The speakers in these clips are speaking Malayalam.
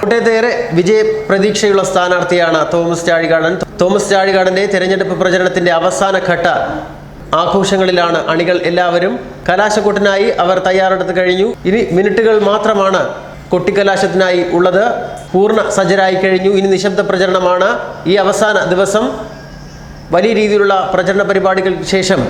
കോട്ടയത്ത് ഏറെ വിജയ പ്രതീക്ഷയുള്ള സ്ഥാനാർത്ഥിയാണ് തോമസ് ചാഴികാടൻ. തോമസ് ചാഴികാടന്റെ തെരഞ്ഞെടുപ്പ് പ്രചരണത്തിന്റെ അവസാന ഘട്ട ആഘോഷങ്ങളിലാണ് അണികൾ എല്ലാവരും കലാശക്കൂട്ടിനായി അവർ തയ്യാറെടുത്ത് കഴിഞ്ഞു. ഇനി മിനിറ്റുകൾ മാത്രമാണ് കൊട്ടിക്കലാശത്തിനായി ഉള്ളത് പൂർണ സജ്ജരായി കഴിഞ്ഞു. ഇനി നിശബ്ദ പ്രചരണമാണ്. ഈ അവസാന ദിവസം വലിയ രീതിയിലുള്ള പ്രചരണ പരിപാടികൾക്ക് ശേഷം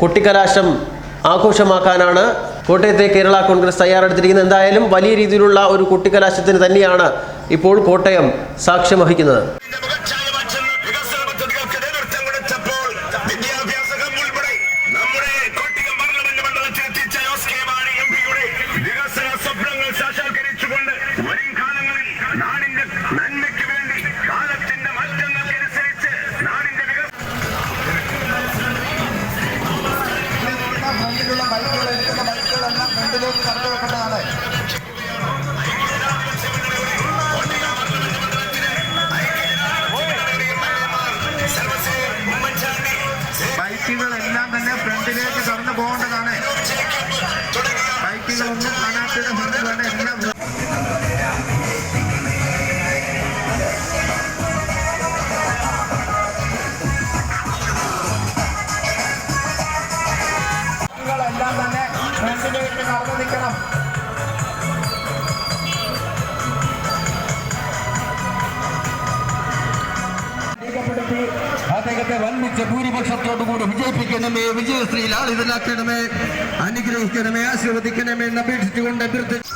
കൊട്ടിക്കലാശം ആഘോഷമാക്കാനാണ് കോട്ടയത്തെ കേരള കോൺഗ്രസ് തയ്യാറെടുത്തിരിക്കുന്നത്. എന്തായാലും വലിയ രീതിയിലുള്ള ഒരു കൊട്ടിക്കലാശത്തിന് തന്നെയാണ് ഇപ്പോൾ കോട്ടയം സാക്ഷ്യം വഹിക്കുന്നത്. ഫ്രണ്ടിലുള്ള ബൈക്കുകൾ എടുക്കുന്ന ബൈക്കുകളെല്ലാം ഫ്രണ്ടിലേക്ക് കടന്നു വെക്കേണ്ടതാണ്. ബൈക്കുകളെല്ലാം തന്നെ ഫ്രണ്ടിലേക്ക് കടന്നു പോകേണ്ടതാണ്. നിൽക്കണം. രേഖപ്പെടുത്തി അദ്ദേഹത്തെ വൻമിച്ച ഭൂരിപക്ഷത്തോടുകൂടി വിജയിപ്പിക്കണമേ വിജയശ്രീ ലാളിതനാക്കണമേ അനുഗ്രഹിക്കണമേ ആശീർവദിക്കണമേ എന്ന് അപേക്ഷിച്ചുകൊണ്ട് അഭ്യർത്ഥിച്ചു